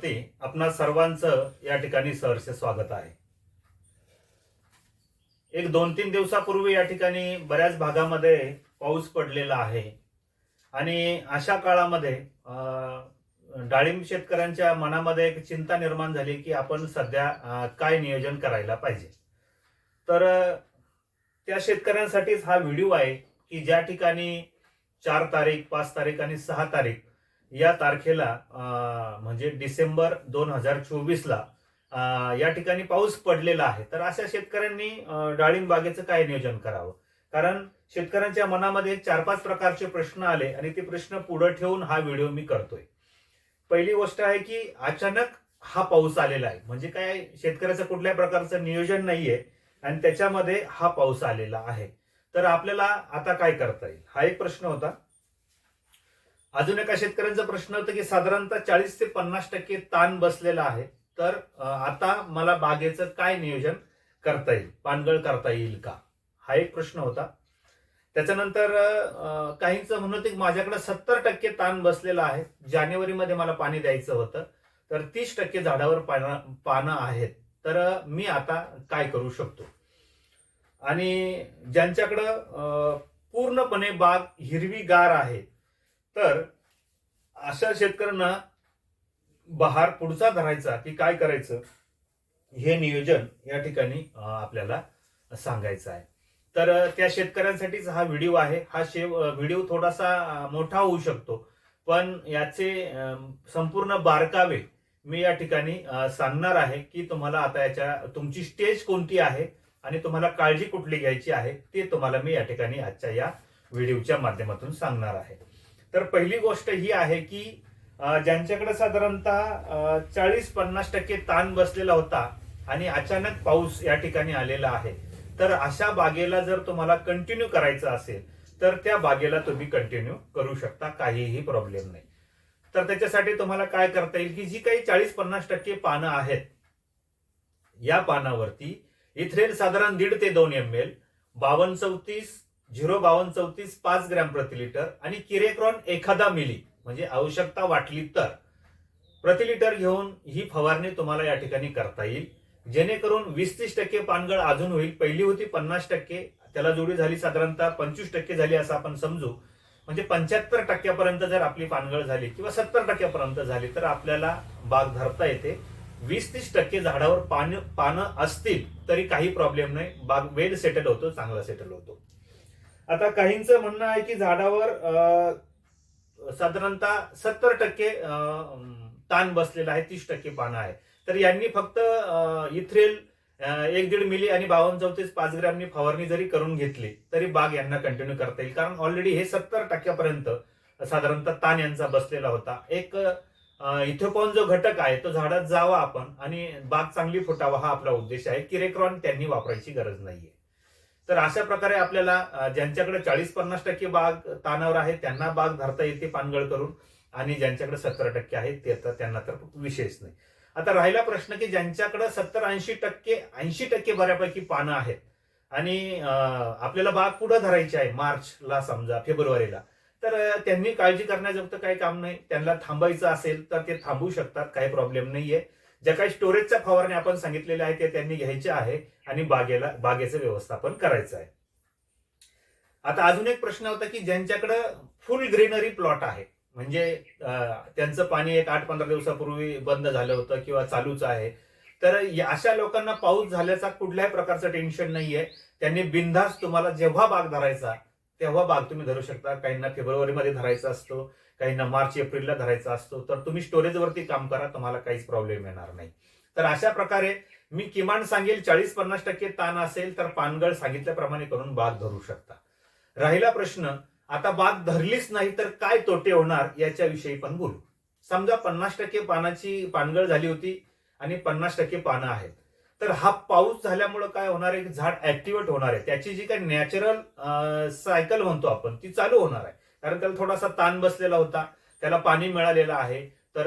चॅनलवरती आपणा सर्वांचं या ठिकाणी सहर्ष स्वागत आहे. एक दोन तीन दिवसापूर्वी या ठिकाणी बऱ्याच भागामध्ये पाऊस पडलेला आहे. आणि अशा काळामध्ये डाळिंब शेतकऱ्यांच्या मनामध्ये एक चिंता निर्माण झाली की आपण सध्या काय नियोजन करायला पाहिजे. तर त्या शेतकऱ्यांसाठीच हा व्हिडिओ आहे की ज्या ठिकाणी चार तारीख पाच तारीख आणि सहा तारीख या तारखेला म्हणजे डिसेंबर दोन हजार चोवीसला या ठिकाणी पाऊस पडलेला आहे. तर अशा शेतकऱ्यांनी डाळिंब बागेचं काय नियोजन करावं? कारण शेतकऱ्यांच्या मनामध्ये चार पाच प्रकारचे प्रश्न आले आणि ते प्रश्न पुढे ठेवून हा व्हिडिओ मी करतोय. पहिली गोष्ट आहे की अचानक हा पाऊस आलेला आहे. म्हणजे काय शेतकऱ्याचं कुठल्या प्रकारचं नियोजन नाहीये आणि त्याच्यामध्ये हा पाऊस आलेला आहे. तर आपल्याला आता काय करता येईल? हा एक प्रश्न होता. अजून एका शेतकऱ्यांचा प्रश्न होता की साधारणतः चाळीस ते पन्नास टक्के ताण बसलेला आहे. तर आता मला बागेचं काय नियोजन करता येईल? पानगळ करता येईल का? हा एक प्रश्न होता. त्याच्यानंतर काहींचं म्हणणं होतं की माझ्याकडे सत्तर टक्के ताण बसलेला आहे. जानेवारीमध्ये मला पाणी द्यायचं होतं. तर तीस टक्के झाडावर पानं पानं आहेत. तर मी आता काय करू शकतो? आणि ज्यांच्याकडं पूर्णपणे बाग हिरवीगार आहे तर अशा शेतकऱ्यांना बहार पुढचा धरायचा की काय करायचं हे नियोजन या ठिकाणी आपल्याला सांगायचं आहे. तर त्या शेतकऱ्यांसाठीच हा व्हिडिओ आहे. हा शेव व्हिडिओ थोडासा मोठा होऊ शकतो. पण याचे संपूर्ण बारकावे मी या ठिकाणी सांगणार आहे की तुम्हाला आता याच्या तुमची स्टेज कोणती आहे आणि तुम्हाला काळजी कुठली घ्यायची आहे ते तुम्हाला मी या ठिकाणी आजच्या या व्हिडिओच्या माध्यमातून सांगणार आहे. तर पहिली गोष्ट ही आहे की ज्यांच्याकडे साधारणतः चाळीस पन्नास टक्के ताण बसलेला होता आणि अचानक पाऊस या ठिकाणी आलेला आहे तर अशा बागेला जर तुम्हाला कंटिन्यू करायचं असेल तर त्या बागेला तुम्ही कंटिन्यू करू शकता काहीही प्रॉब्लेम नाही. तर त्याच्यासाठी तुम्हाला काय करता येईल की जी काही चाळीस पन्नास टक्के पानं आहेत या पानावरती इथ्रेल साधारण दीड ते दोन एम एल बावन्न चौतीस झिरो बावन्न चौतीस पाच ग्रॅम प्रति लिटर आणि किरेक्रॉन एखादा मिली म्हणजे आवश्यकता वाटली तर. प्रति लिटर घेऊन ही फवारणी तुम्हाला या ठिकाणी करता येईल. जेणेकरून वीस तीस टक्के पानगळ अजून होईल. पहिली होती पन्नास टक्के त्याला जोडी झाली साधारणतः पंचवीस टक्के झाली असं आपण समजू. म्हणजे पंच्याहत्तर टक्क्यापर्यंत जर आपली पानगळ झाली किंवा सत्तर टक्क्यापर्यंत झाली तर आपल्याला बाग धरता येते. वीस तीस टक्के झाडावर पान पानं असतील तरी काही प्रॉब्लेम नाही. बाग वेल सेटल होतो चांगला सेटल होतो. आता काहींचं म्हणणं आहे की झाडावर साधारणतः सत्तर टक्के ताण बसलेला आहे तीस टक्के पानं आहे. तर यांनी फक्त इथ्रेल एक दीड मिली आणि बावन्न चौतीस पाच ग्रॅमनी फवारणी जरी करून घेतली तरी बाग यांना कंटिन्यू करता येईल. कारण ऑलरेडी हे सत्तर टक्क्यापर्यंत साधारणतः ताण यांचा बसलेला होता. एक इथोपॉन जो घटक आहे तो झाडात जावा आपण आणि बाग चांगली फुटावा हा आपला उद्देश आहे. किरेक्रॉन त्यांनी वापरायची गरज नाहीये. तर अशा प्रकारे आपल्याला ज्यांच्याकडे चाळीस पन्नास टक्के बाग तानावर आहे त्यांना बाग धरता येते पानगळ करून. आणि ज्यांच्याकडे सत्तर टक्के आहेत ते तर त्यांना तर विशेष नाही. आता राहिला प्रश्न की ज्यांच्याकडे सत्तर ऐंशी टक्के ऐंशी टक्के बऱ्यापैकी पानं आहेत. आणि आपल्याला बाग पुढे धरायची आहे? मार्चला समजा फेब्रुवारीला. तर त्यांनी काळजी करण्याजोगतं काही काम नाही. त्यांना थांबायचं असेल तर ते थांबू शकतात काही प्रॉब्लेम नाहीये. ज्या काही स्टोरेजच्या फवारणी आपण सांगितलेल्या आहे ते त्यांनी घ्यायचे आहे आणि बागेला बागेचं व्यवस्थापन करायचं आहे. आता अजून एक प्रश्न होता की ज्यांच्याकडे फुल ग्रीनरी प्लॉट आहे म्हणजे त्यांचं पाणी एक आठ पंधरा दिवसापूर्वी बंद झालं होतं किंवा चालूच आहे तर या- अशा लोकांना पाऊस झाल्याचा कुठल्याही प्रकारचं टेन्शन नाहीये. त्यांनी बिनधास्त तुम्हाला जेव्हा बाग धरायचा तेव्हा बाग तुम्ही धरू शकता. काहींना फेब्रुवारीमध्ये धरायचा असतो काहींना मार्च एप्रिलला धरायचा असतो. तर तुम्ही स्टोरेजवरती काम करा तुम्हाला काहीच प्रॉब्लेम येणार नाही. तर अशा प्रकारे मी किमान सांगेल चाळीस पन्नास टक्के ताण असेल तर पानगळ सांगितल्याप्रमाणे करून बाग धरू शकता. राहिला प्रश्न आता बाग धरलीच नाही तर काय तोटे होणार याच्याविषयी पण बोलू. समजा पन्नास टक्के पानाची पानगळ झाली होती आणि पन्नास टक्के पानं आहेत. तर हा पाऊस झाल्यामुळं काय होणार आहे? की झाड ऍक्टिव्हेट होणार आहे. त्याची जी काही नॅचरल सायकल म्हणतो आपण ती चालू होणार आहे. कारण त्याला थोडासा ताण बसलेला होता. त्याला पाणी मिळालेलं आहे. तर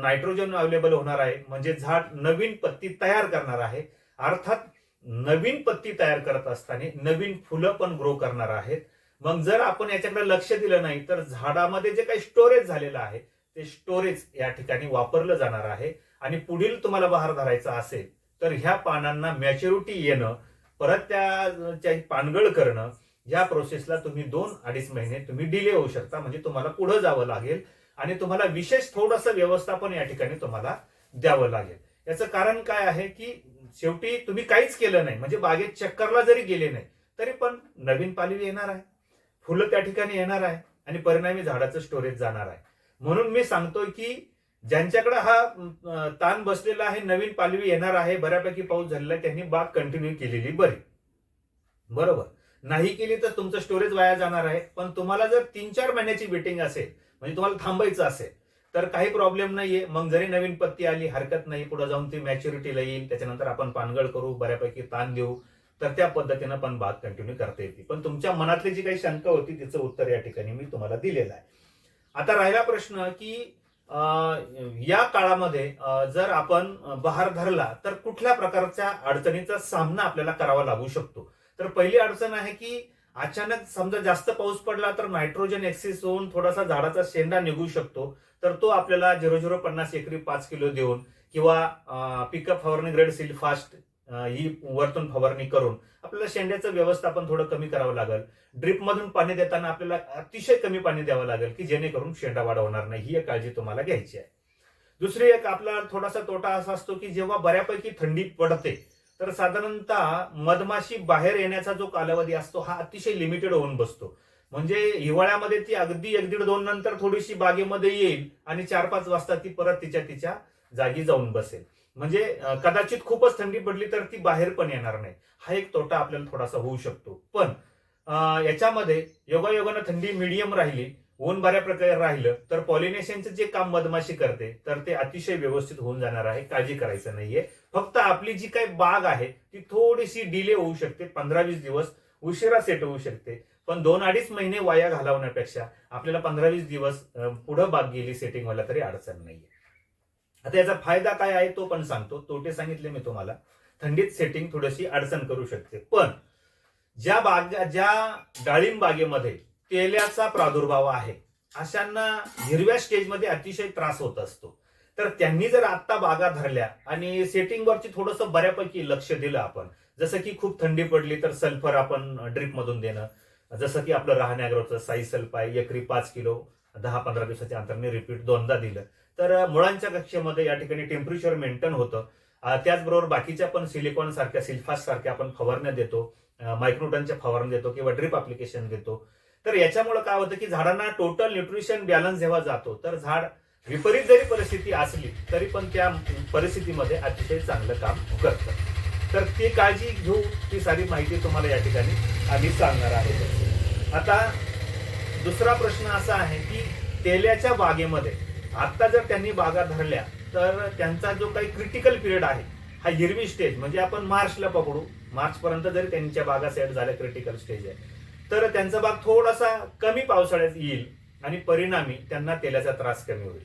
नायट्रोजन अवेलेबल होणार आहे. म्हणजे झाड नवीन पत्ती तयार करणार आहे. अर्थात नवीन पत्ती तयार करत असताना नवीन फुलं पण ग्रो करणार आहेत. मग जर आपण याच्याकडे लक्ष दिलं नाही तर झाडामध्ये जे काही स्टोरेज झालेलं आहे ते स्टोरेज या ठिकाणी वापरलं जाणार आहे. आणि पुढील तुम्हाला बहार धरायचा असेल तर ह्या पानांना मॅच्युरिटी येणं परत त्या पानगळ करणं या प्रोसेसला तुम्ही दोन अडीच महिने तुम्ही डिले होऊ शकता. म्हणजे तुम्हाला पुढे जावं लागेल आणि तुम्हाला विशेष थोडंसं व्यवस्थापन या ठिकाणी तुम्हाला द्यावं लागेल. याचं कारण काय आहे की शेवटी तुम्ही काहीच केलं नाही. म्हणजे बागेत चक्करला जरी गेले नाही तरी पण नवीन पालवी येणार आहे. फुलं त्या ठिकाणी येणार आहे आणि परिणामी झाडाचं स्टोरेज जाणार आहे. म्हणून मी सांगतोय की ज्यांच्याकडे हा ताण बसलेला आहे नवीन पालवी येणार आहे बऱ्यापैकी पाऊस झालेला आहे त्यांनी बाग कंटिन्यू केलेली बरी. बरोबर. नाही केली तर तुमचं स्टोरेज वाया जाणार आहे. पण तुम्हाला जर तीन चार महिन्याची वेटिंग असेल म्हणजे तुम्हाला थांबायचं असेल तर काही प्रॉब्लेम नाहीये. मग जरी नवीन पत्ती आली हरकत नाही पुढे जाऊन ती मॅच्युरिटीला येईल. त्याच्यानंतर आपण पानगळ करू बऱ्यापैकी ताण देऊ. तर त्या पद्धतीनं पण बाग कंटिन्यू करता येते. पण तुमच्या मनातली जी काही शंका होती तिचं उत्तर या ठिकाणी मी तुम्हाला दिलेलं आहे. आता राहिला प्रश्न की या काळामध्ये जर आपण बहार धरला तर कुठल्या प्रकारच्या अडचणीचा सामना आपल्याला करावा लागू शकतो? तर पहिली अडचण आहे की अचानक समजा जास्त पाऊस पडला तर नायट्रोजन एक्सिस होऊन थोडासा झाडाचा शेंडा निघू शकतो. तर तो आपल्याला झिरो झिरो पन्नास एकरी पाच किलो देऊन किंवा पिकअप फवारणी ग्रेड सील फास्ट ही वरतून फवारणी करून आपल्याला शेंड्याचं व्यवस्थापन थोडं कमी करावं लागेल. ड्रिप मधून पाणी देताना आपल्याला अतिशय कमी पाणी द्यावं लागेल की जेणेकरून शेंडा वाढवणार नाही. ही एक काळजी तुम्हाला घ्यायची आहे. दुसरी एक आपला थोडासा तोटा असा असतो की जेव्हा बऱ्यापैकी थंडी पडते तर साधारणतः मधमाशी बाहेर येण्याचा जो कालावधी असतो हा अतिशय लिमिटेड होऊन बसतो. म्हणजे हिवाळ्यामध्ये ती अगदी एक दीड दोन नंतर थोडीशी बागेमध्ये येईल आणि चार पाच वाजता ती परत तिच्या तिच्या जागी जाऊन बसेल. म्हणजे कदाचित खूपच थंडी पडली तर ती बाहेर पण येणार नाही. हा एक तोटा आपल्याला थोडासा होऊ शकतो. पण याच्यामध्ये योगायोगानं थंडी मिडियम राहिली ऊन बऱ्या प्रकारे राहिलं तर पॉलिनेशनचं जे काम मधमाशी करते तर ते अतिशय व्यवस्थित होऊन जाणार आहे काळजी करायचं नाहीये. फक्त आपली जी काही बाग आहे ती थोडीशी डिले होऊ शकते पंधरा वीस दिवस उशिरा सेट होऊ शकते. पण दोन अडीच महिने वाया घालवण्यापेक्षा आपल्याला पंधरा वीस दिवस पुढं बाग गेली सेटिंग व्हायला तरी अडचण नाहीये. आता याचा फायदा काय आहे तो पण सांगतो. तोटे सांगितले मी तुम्हाला. थंडीत सेटिंग थोडीशी अडचण करू शकते. पण ज्या बाग ज्या डाळिंब बागेमध्ये केल्याचा प्रादुर्भाव आहे अशांना हिरव्या स्टेजमध्ये अतिशय त्रास होत असतो. तर त्यांनी जर आत्ता बागा धरल्या आणि सेटिंगवरती थोडंसं बऱ्यापैकी लक्ष दिलं आपण जसं की खूप थंडी पडली तर सल्फर आपण ड्रिप मधून देणं जसं की आपलं राहण्याग्रोचं साई सल्फ आहे एकरी पाच किलो दहा पंधरा दिवसाच्या अंतराने रिपीट दोनदा दिलं. तर मुळांच्या कक्षेमध्ये या ठिकाणी टेम्परेचर मेंटेन होतं. त्याचबरोबर बाकीच्या पण सिलिकॉन सारख्या सिल्फास सारख्या आपण फवारण्या देतो. मायक्रोटनच्या फवारण्या देतो किंवा ड्रिप अप्लिकेशन देतो. तर याच्यामुळे काय होतं की झाडांना टोटल न्यूट्रिशन बॅलन्स जेव्हा जातो तर झाड विपरीत जरी परिस्थिती असली तरी पण त्या परिस्थितीमध्ये अतिशय चांगलं काम करतं. तर ती काळजी घेऊ ती सारी माहिती तुम्हाला या ठिकाणी आम्ही सांगणार आहे आता दुसरा प्रश्न असा आहे की तेल्याच्या बागेमध्ये आता जर त्यांनी बागा धरल्या तर त्यांचा जो काही क्रिटिकल पिरियड आहे हा हिरवी स्टेज म्हणजे आपण मार्चला पकडू. मार्च पर्यंत जरी त्यांच्या बागा सेट झाल्या क्रिटिकल स्टेज आहे तर त्यांचा बाग थोडासा कमी पावसाळ्यात येईल आणि परिणामी त्यांना तेलाचा त्रास कमी होईल.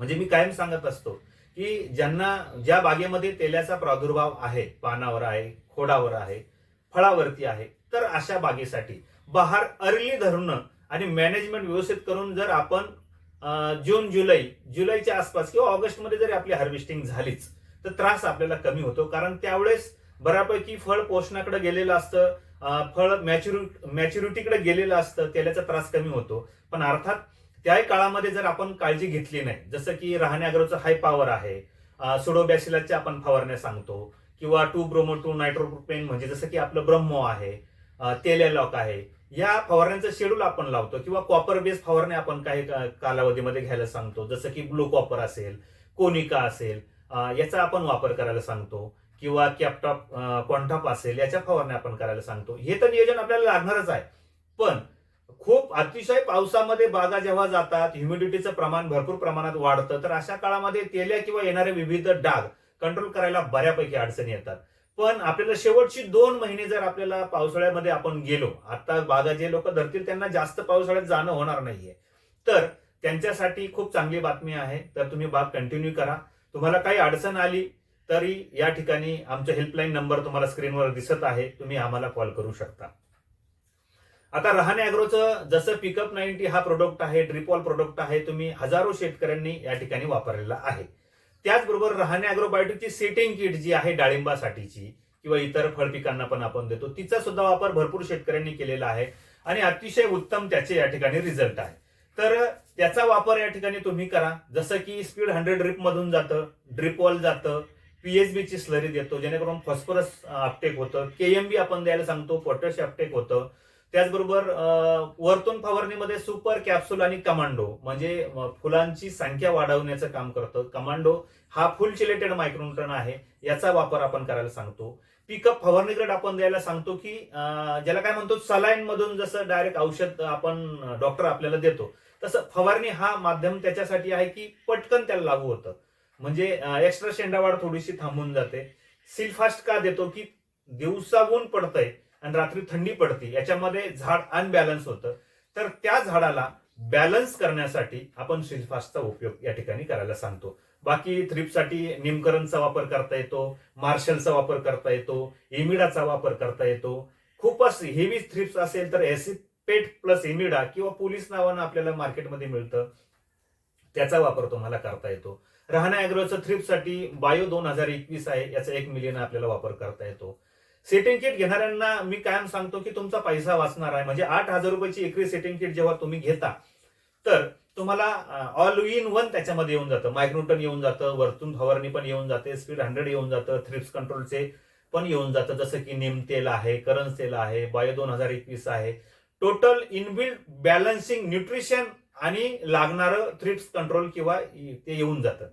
म्हणजे मी कायम सांगत असतो की ज्यांना ज्या बागेमध्ये तेलाचा प्रादुर्भाव आहे पानावर आहे खोडावर आहे फळावरती आहे तर अशा बागेसाठी बहार अर्ली धरणं आणि मॅनेजमेंट व्यवस्थित करून जर आपण जून जुलै जुलैच्या आसपास किंवा ऑगस्टमध्ये जरी आपली हार्वेस्टिंग झालीच तर त्रास आपल्याला कमी होतो. कारण त्यावेळेस बऱ्यापैकी फळ पोषणाकडे गेलेलं असतं फळ मॅच्युरि मॅच्युरिटीकडे गेलेलं असतं तेलाचा त्रास कमी होतो. पण अर्थात त्याही काळामध्ये जर आपण काळजी घेतली नाही जसं की राहण्याग्रोचं हाय पॉवर आहे सुडोबॅसिलाच्या आपण फवारण्या सांगतो किंवा टू ब्रोमो टू नायट्रोपेन म्हणजे जसं की आपलं ब्रह्मो आहे तेलेलॉक आहे या फवारण्यांचं शेड्यूल आपण लावतो किंवा कॉपर बेस फवारणी आपण काही कालावधीमध्ये घ्यायला सांगतो. जसं की ब्लू कॉपर असेल कोनिका असेल याचा आपण वापर करायला सांगतो. किंवा कॅपटॉप क्वांटॉप असेल याच्या फवारण्या आपण करायला सांगतो. हे तर नियोजन आपल्याला लागणारच आहे. पण खूप अतिशय पावसामध्ये बागा जेव्हा जातात ह्युमिडिटीचं प्रमाण भरपूर प्रमाणात वाढतं तर अशा काळामध्ये तेल्या किंवा येणारे विविध डाग कंट्रोल करायला बऱ्यापैकी अडचणी येतात. पण आपल्याला शेवटची दोन महिने जर आपल्याला पावसाळ्यामध्ये आपण गेलो आता बागा जे लोक धरतील त्यांना जास्त पावसाळ्यात जाणं होणार नाहीये. तर त्यांच्यासाठी खूप चांगली बातमी आहे. तर तुम्ही बाग कंटिन्यू करा. तुम्हाला काही अडचण आली तरी या ठिकाणी आमचा हेल्पलाईन नंबर तुम्हाला स्क्रीनवर दिसत आहे. तुम्ही आम्हाला कॉल करू शकता. आता रहाणे अॅग्रोचं जसं पिकअप नाईन्टी हा प्रोडक्ट आहे ड्रिपॉल प्रोडक्ट आहे तुम्ही हजारो शेतकऱ्यांनी या ठिकाणी वापरलेला आहे. त्याचबरोबर रहाणे अॅग्रोबायोटिकची सेटिंग किट जी आहे डाळिंबासाठीची किंवा इतर फळ पिकांना पण आपण देतो तिचा सुद्धा वापर भरपूर शेतकऱ्यांनी केलेला आहे आणि अतिशय उत्तम त्याचे या ठिकाणी रिझल्ट आहे. तर त्याचा वापर या ठिकाणी तुम्ही करा. जसं की स्पीड हंड्रेड ड्रिप मधून जातं ड्रिपॉल जातं पीएचबी ची स्लरी देतो जेणेकरून फॉस्फरस अपटेक होतं केएमबी आपण द्यायला सांगतो पोटॅश अपटेक होतं त्याचबरोबर वरतून फवारणीमध्ये सुपर कॅप्सूल आणि कमांडो म्हणजे फुलांची संख्या वाढवण्याचं काम करतं. कमांडो हा फुल चिलेटेड मायक्रोन्यूटन आहे याचा वापर आपण करायला सांगतो. पिकअप फवारणीकडे आपण द्यायला सांगतो की ज्याला काय म्हणतो सलाईन मधून जसं डायरेक्ट औषध आपण डॉक्टर आपल्याला देतो तसं फवारणी हा माध्यम त्याच्यासाठी आहे की पटकन त्याला लागू होतं. म्हणजे एक्स्ट्रा शेंडावाढ थोडीशी थांबून जाते. सिलफास्ट का देतो की दिवसा ऊन पडतंय आणि रात्री थंडी पडते याच्यामध्ये झाड अनबॅलन्स होतं. तर त्या झाडाला बॅलन्स करण्यासाठी आपण सिल्फासचा उपयोग या ठिकाणी करायला सांगतो. बाकी थ्रिपसाठी निमकरणचा वापर करता येतो मार्शलचा वापर करता येतो इमिडाचा वापर करता येतो. खूपच हेवी थ्रिप्स असेल तर एसिपेट प्लस इमिडा किंवा पोलीस नावानं आपल्याला मार्केटमध्ये मिळतं त्याचा वापर तुम्हाला करता येतो. रहाणा अॅग्रोचं थ्रिपसाठी बायो दोन हजार एकवीस आहे याचा एक मिलियन आपल्याला वापर करता येतो. सेटिंग किट घेणाऱ्यांना मी कायम सांगतो की तुमचा पैसा वाचणार आहे. म्हणजे आठ हजार रुपयाची एकरी सेटिंग किट जेव्हा तुम्ही घेता तर तुम्हाला ऑल इन वन त्याच्यामध्ये येऊन जातं. मायक्रोटन येऊन जातं वरतून फवारणी पण येऊन जाते स्पीड हंड्रेड येऊन जातं थ्रिप्स कंट्रोलचे पण येऊन जातं. जसं की निम तेल आहे करंज तेल आहे बायो दोन हजार एकवीस आहे. टोटल इनबिल्ड बॅलन्सिंग न्यूट्रिशन आणि लागणारं थ्रिप्स कंट्रोल किंवा ते येऊन जातं.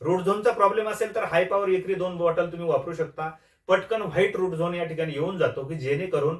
रोड झोनचा प्रॉब्लेम असेल तर हाय पॉवर एकरी दोन बॉटल तुम्ही वापरू शकता. पटकन व्हाईट रूट झोन या ठिकाणी येऊन जातो की जेणेकरून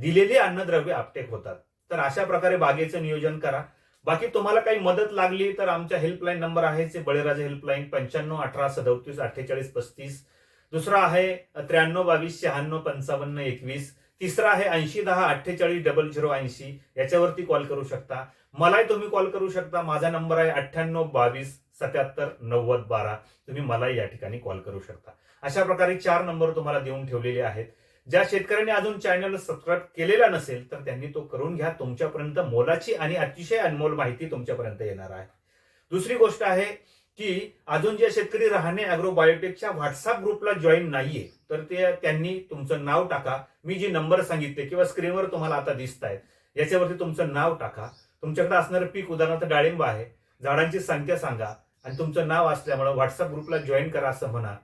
दिलेली अन्नद्रव्य आपटेक होतात. तर अशा प्रकारे बागेचं नियोजन करा. बाकी तुम्हाला काही मदत लागली तर आमच्या हेल्पलाईन नंबर आहे बळीराजा हेल्पलाईन पंच्याण्णव अठरा सदतीस अठ्ठेचाळीस पस्तीस. दुसरा आहे त्र्याण्णव बावीस शहाण्णव पंचावन्न एकवीस. तिसरा आहे ऐंशी दहा अठ्ठेचाळीस डबल झिरो ऐंशी. याच्यावरती कॉल करू शकता. मलाही तुम्ही कॉल करू शकता. माझा नंबर आहे अठ्ठ्याण्णव बावीस सत्याहत्तर नव्वद बारा तुम्ही मलाही या ठिकाणी कॉल करू शकता. अशा प्रकारे चार नंबर तुम्हाला देऊन ठेवलेले आहेत. ज्या शेतकऱ्यांनी अजून चॅनल सबस्क्राईब केलेला नसेल तर त्यांनी तो करून घ्या. तुमच्यापर्यंत मोलाची आणि अतिशय अनमोल माहिती तुमच्यापर्यंत येणार आहे. दुसरी गोष्ट आहे की अजून जे शेतकरी राहणे अॅग्रो बायोटेकच्या व्हॉट्सअप ग्रुपला जॉईन नाहीये तर ते त्यांनी तुमचं नाव टाका. मी जी नंबर सांगितले किंवा स्क्रीनवर तुम्हाला आता दिसत आहेत याच्यावरती तुमचं नाव टाका. तुमच्याकडे असणारं पीक उदाहरणार्थ डाळिंब आहे. झाडांची संख्या सांगा. आणि तुमचं नाव असल्यामुळे व्हॉट्सअप ग्रुपला जॉईन करा असं म्हणा.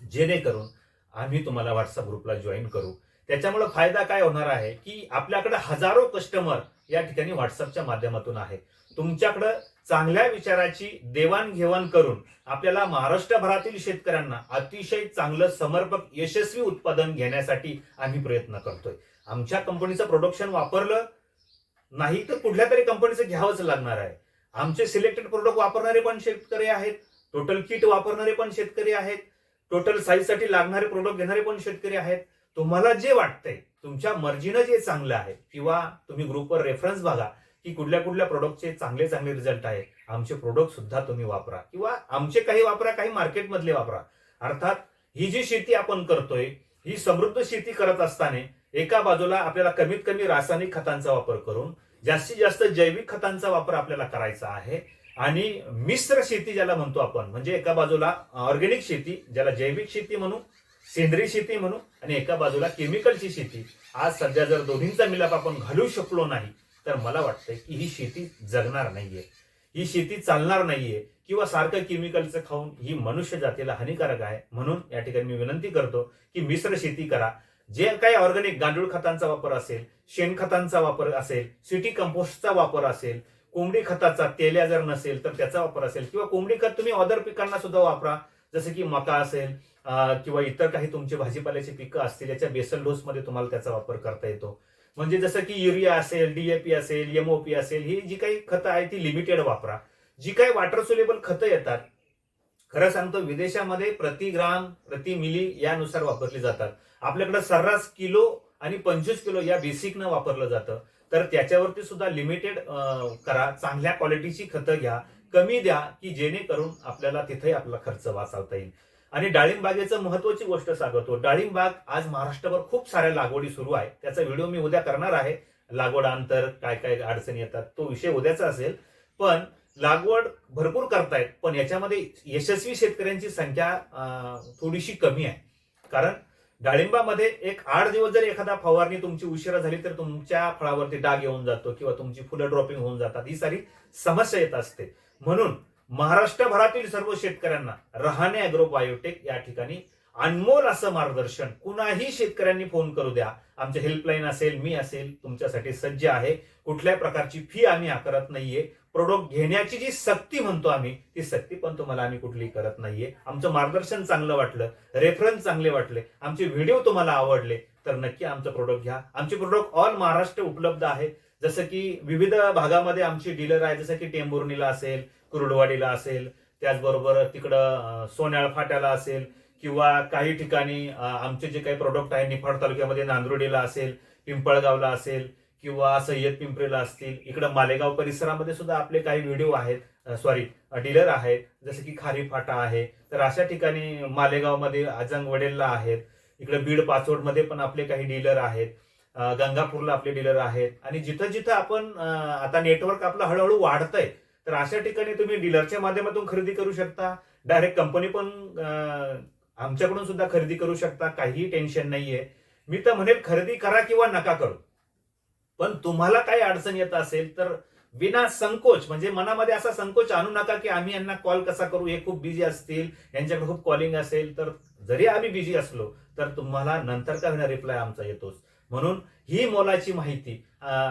जेणेकरून आम्ही तुम्हाला व्हॉट्सअप ग्रुपला जॉईन करू. त्याच्यामुळे फायदा काय होणार आहे की आपल्याकडे हजारो कस्टमर या ठिकाणी व्हॉट्सअपच्या माध्यमातून आहे तुमच्याकडं चांगल्या विचाराची देवाणघेवाण करून आपल्याला महाराष्ट्रभरातील शेतकऱ्यांना अतिशय चांगलं समर्पक यशस्वी उत्पादन घेण्यासाठी आम्ही प्रयत्न करतोय. आमच्या कंपनीचं प्रोडक्शन वापरलं नाही तर कुठल्या तरी कंपनीचं घ्यावंच लागणार आहे. आमचे सिलेक्टेड प्रोडक्ट वापरणारे पण शेतकरी आहेत टोटल किट वापरणारे पण शेतकरी आहेत टोटल साईजसाठी लागणारे प्रोडक्ट घेणारे पण शेतकरी आहेत. तुम्हाला जे वाटतंय तुमच्या मर्जीनं जे चांगलं आहे किंवा तुम्ही ग्रुपवर रेफरन्स बघा की कुठल्या कुठल्या प्रोडक्टचे चांगले चांगले रिझल्ट आहेत. आमचे प्रोडक्ट सुद्धा तुम्ही वापरा किंवा आमचे काही वापरा काही मार्केटमधले वापरा. अर्थात ही जी शेती आपण करतोय ही समृद्ध शेती करत असताना एका बाजूला आपल्याला कमीत कमी रासायनिक खतांचा वापर करून जास्तीत जास्त जैविक खतांचा वापर आपल्याला करायचा आहे. आणि मिश्र शेती ज्याला म्हणतो आपण म्हणजे एका बाजूला ऑर्गेनिक शेती ज्याला जैविक शेती म्हणू सेंद्रिय शेती म्हणू आणि एका बाजूला केमिकलची शेती. आज सध्या जर दोन्हींचा मिलाप आपण घालू शकलो नाही तर मला वाटतंय की ही शेती जगणार नाहीये. ही शेती चालणार नाहीये. किंवा सारखं केमिकलचं खाऊन ही मनुष्य जातीला हानिकारक आहे. म्हणून या ठिकाणी मी विनंती करतो की मिश्र शेती करा. जे काही ऑर्गॅनिक गांडूळ खतांचा वापर असेल शेणखतांचा वापर असेल सिटी कंपोस्टचा वापर असेल कोंबडी खताचा तेल्या जर नसेल तर त्याचा वापर असेल किंवा कोंबडी खत तुम्ही अदर पिकांना सुद्धा वापरा जसं की मका असेल किंवा इतर काही तुमचे भाजीपाल्याची पिकं असतील याच्या बेसल डोसमध्ये तुम्हाला त्याचा वापर करता येतो. म्हणजे जसं की युरिया असेल डीएपी असेल एमओपी असेल ही जी काही खतं आहेत ती लिमिटेड वापरा. जी काही वॉटर सोलेबल खतं येतात खरं सांगतो विदेशामध्ये प्रति ग्राम प्रति मिली यानुसार वापरली जातात. आपल्याकडे सर्रास किलो आणि पंचवीस किलो या बेसिकनं वापरलं जातं. तर त्याच्यावरती सुद्धा लिमिटेड करा. चांगल्या क्वालिटीची खतं घ्या. कमी द्या की जेणेकरून आपल्याला तिथे आपला खर्च वाचवता येईल. आणि डाळिंब बागेचं महत्वाची गोष्ट सांगतो. डाळिंब बाग आज महाराष्ट्रभर खूप साऱ्या लागवडी सुरू आहे. त्याचा व्हिडिओ मी उद्या करणार आहे. लागवड अंतर काय काय अडचणी येतात तो विषय उद्याचा असेल. पण लागवड भरपूर करतायत पण याच्यामध्ये यशस्वी शेतकऱ्यांची संख्या थोडीशी कमी आहे. कारण डाळिंबामध्ये एक आठ दिवस जर एखादा फवारणी तुमची उशिरा झाली तर तुमच्या फळावरती डाग येऊन जातो किंवा तुमची फुलं ड्रॉपिंग होऊन जातात. ही सारी समस्या येत असते. म्हणून महाराष्ट्रभरातील सर्व शेतकऱ्यांना रहाणे अॅग्रो बायोटेक या ठिकाणी अनमोल असं मार्गदर्शन. कुणाही शेतकऱ्यांनी फोन करू द्या. आमचे हेल्पलाईन असेल मी असेल तुमच्यासाठी सज्ज आहे. कुठल्याही प्रकारची फी आम्ही आकारत नाहीये. प्रोडक्ट घेण्याची जी सक्ती म्हणतो आम्ही ती सक्ती पण तुम्हाला आम्ही कुठलीही करत नाहीये. आमचं मार्गदर्शन चांगलं वाटलं रेफरन्स चांगले वाटले आमचे व्हिडिओ तुम्हाला आवडले तर नक्की आमचं प्रोडक्ट घ्या. आमचे प्रोडक्ट ऑल महाराष्ट्र उपलब्ध आहे. जसं की विविध भागामध्ये आमची डीलर आहे जसं की टेंभुर्णीला असेल कुरुडवाडीला असेल त्याचबरोबर तिकडं सोन्याळ फाट्याला असेल किंवा काही ठिकाणी आमचे जे काही प्रोडक्ट आहे निफाड तालुक्यामध्ये नांदुर्डीला असेल पिंपळगावला असेल किंवा सय्यद पिंपरीला असतील इकडं मालेगाव परिसरामध्ये सुद्धा आपले काही व्हिडिओ आहेत सॉरी डीलर आहेत जसं की खारी फाटा आहे. तर अशा ठिकाणी मालेगावमध्ये अजंग वडेलला आहेत इकडे बीड पाचोडमध्ये पण आपले काही डीलर आहेत गंगापूरला आपले डीलर आहेत. आणि जिथं जिथं आपण आता नेटवर्क आपलं हळूहळू वाढतंय तर अशा ठिकाणी तुम्ही डीलरच्या माध्यमातून खरेदी करू शकता. डायरेक्ट कंपनी पण आमच्याकडून सुद्धा खरेदी करू शकता काहीही टेन्शन नाहीये. मी तर म्हणेल खरेदी करा किंवा नका करू. पण तुम्हाला काही अडचण येत असेल तर विना संकोच म्हणजे मनामध्ये असा संकोच आणू नका की आम्ही यांना कॉल कसा करू? हे खूप बिझी असतील यांच्याकडे खूप कॉलिंग असेल तर जरी आम्ही बिझी असलो तर तुम्हाला नंतर का होणार? रिप्लाय आमचा येतोच. म्हणून ही मोलाची माहिती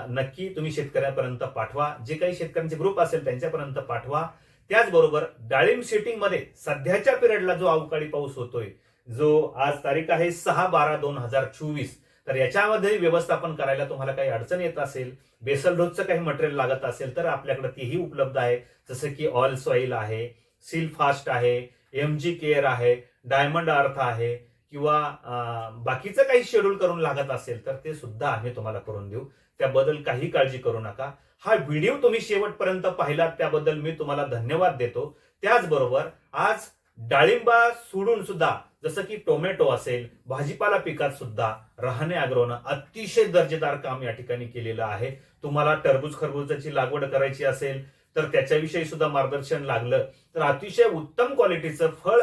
नक्की तुम्ही शेतकऱ्यांपर्यंत पाठवा. जे काही शेतकऱ्यांचे ग्रुप असेल त्यांच्यापर्यंत पाठवा. त्याचबरोबर डाळिंब सेटिंगमध्ये सध्याच्या पिरियडला जो अवकाळी पाऊस होतोय जो आज तारीख आहे सहा बारा दोन हजार चोवीस तर याच्यामध्ये व्यवस्थापन करायला तुम्हाला काही अडचण येत असेल बेसल रोजचं काही मटेरियल लागत असेल तर आपल्याकडे तेही उपलब्ध आहे. जसं की ऑल सॉईल आहे सील फास्ट आहे एम जी केअर आहे डायमंड अर्थ आहे किंवा बाकीचं काही शेड्यूल करून लागत असेल तर ते सुद्धा आम्ही तुम्हाला करून देऊ. त्याबद्दल काही काळजी करू नका. हा व्हिडिओ तुम्ही शेवटपर्यंत पाहिलात त्याबद्दल मी तुम्हाला धन्यवाद देतो. त्याचबरोबर आज डाळिंबा सोडून सुद्धा जसं की टोमॅटो असेल भाजीपाला पिकात सुद्धा रहाणे आग्रोनं अतिशय दर्जेदार काम या ठिकाणी केलेलं आहे. तुम्हाला टरबूज खरबूजाची लागवड करायची असेल तर त्याच्याविषयी सुद्धा मार्गदर्शन लागलं. तर अतिशय उत्तम क्वालिटीचं फळ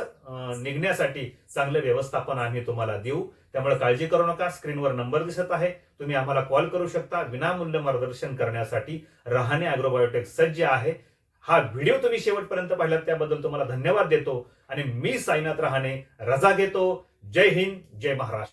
निघण्यासाठी चांगलं व्यवस्थापन आम्ही तुम्हाला देऊ. त्यामुळे काळजी करू नका. स्क्रीनवर नंबर दिसत आहे. तुम्ही आम्हाला कॉल करू शकता. विनामूल्य मार्गदर्शन करण्यासाठी रहाणे अॅग्रोबायोटेक सज्ज आहे. हा व्हिडिओ तुम्ही शेवटपर्यंत पाहिलात त्याबद्दल तुम्हाला धन्यवाद देतो. आणि मी साईनाथ रहाणे. रजा घेतो. जय हिंद जय महाराष्ट्र.